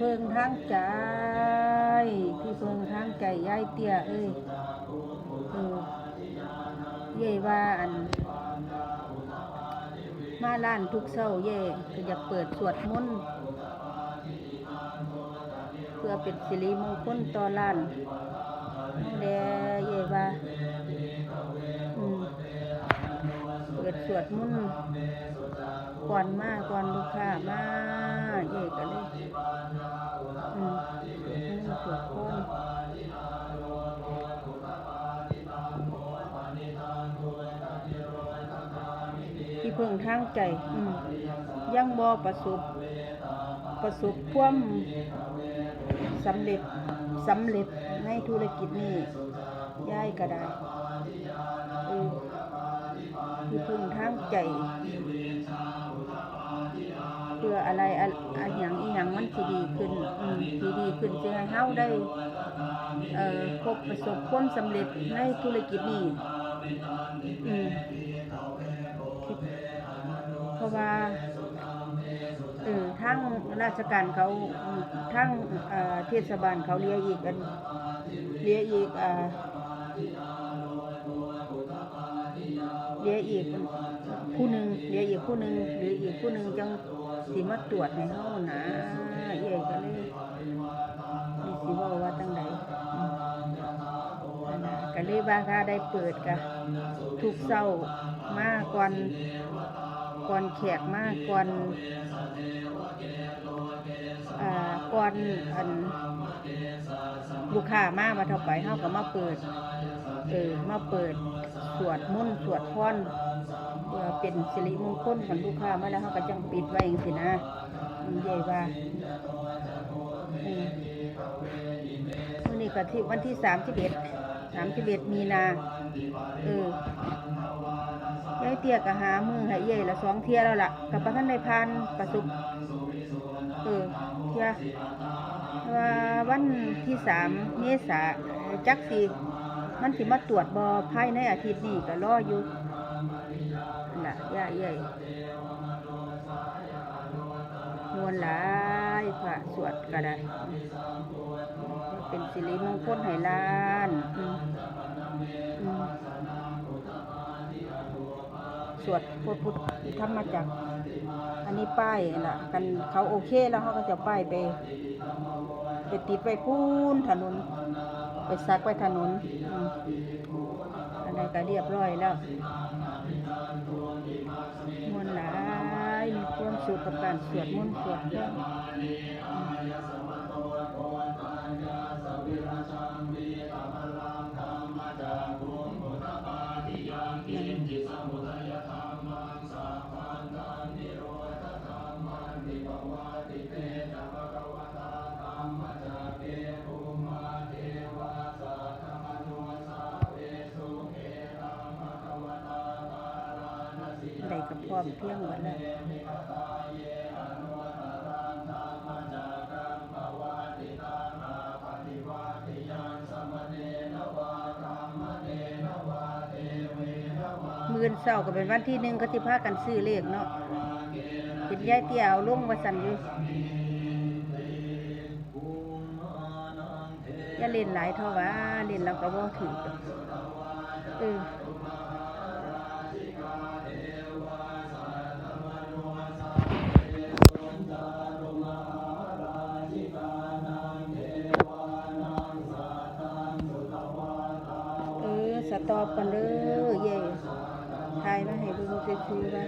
ทางใจ ที่เพิ่งทางใจยายเตี้ยเอ้ยเออเย่ว่าอัน มาร้านทุกเช้าเย่ก็อยากเปิดสวดมนต์เพื่อเป็นสิริมงคลต่อร้านแลเย่ว่าเปิดสวดมนต์ก่อนมาก่อนลูกค้ามาเย่ก็เลย พิ่งทางใจอืมยังบ่ประสบประสบความสำเร็จสำเร็จในธุรกิจนี้ย้ายก็ได้ที่พึ่งทางใจ เพื่ออะไรอะอะหยังอีหยังมันสิดีขึ้นสิดีขึ้นสิให้เฮาได้พบประสบความสำเร็จในธุรกิจนี้อืม เพราะว่าเออทั้งราชการเขาทั้งเทศบาลเขาเรียกอีกกันเรียกอีกอ่าเรียกอีกผู้หนึ่งเรียกอีกผู้หนึ่งหรืออีกผู้หนึ่งจังสิมาตรวจให้เฮานะเย่ก็เลยมีสิเว่าว่าตั้งใดอืมนั่นน่ะก็เลยว่าถ้าได้เปิดก็ทุกเศร้า มาก่อนก่อนแขกมาก่อนอ่าก่อนอันลูกค้ามากมาเท่าไปเฮาก็มาเปิดเออมาเปิดสวดมนต์สวดพรเพื่อเป็นสิริมงคลของลูกค้ามาแล้วเฮาก็จังปิดไว้จังซี่นะอืมใหญ่ว่าอืมมื้อนี้ก็ที่วันที่31 31มีนา เออ ยายเตี้ยก็หามือให้ใหญ่ละสองเทียแล้วล่ะกับประท่านได้ผ่านประสบเออเทียว่าวันที่สามเมษาจักสิมันสิมาตรวจบอภายในอาทิตย์นี้ก็รออยู่นั่นล่ะย่าเย่มวนหลายพระสวดก็ได้ เป็นสิริมงคลให้ล้านอืมอืม สวดพุทธพุทธธรรมจักอันนี้ป้ายล่ะ กันเขาโอเคแล้วเขาก็จะป้ายไป ไปติดไว้พูนถนน ไปซักไว้ถนนอืมอันนี้ก็เรียบร้อยแล้วมวนหลายมีความสุขกับการสวดมนต์สวดพระไกับพร้อมเพรียงหมดแล้วมื่นเศร้าก็เป็นวันที่หนึ่งก็ที่พากันซื้อเลขเนาะเป็นยายเตี้ยเอาลงมาสันอยู่อย่าเล่นหลายเท่าว่าเล่นแล้วก็บ่ถือกเออ ตอบกันเด้อเย่ทายมาให้เบิ่งซื่อๆว่า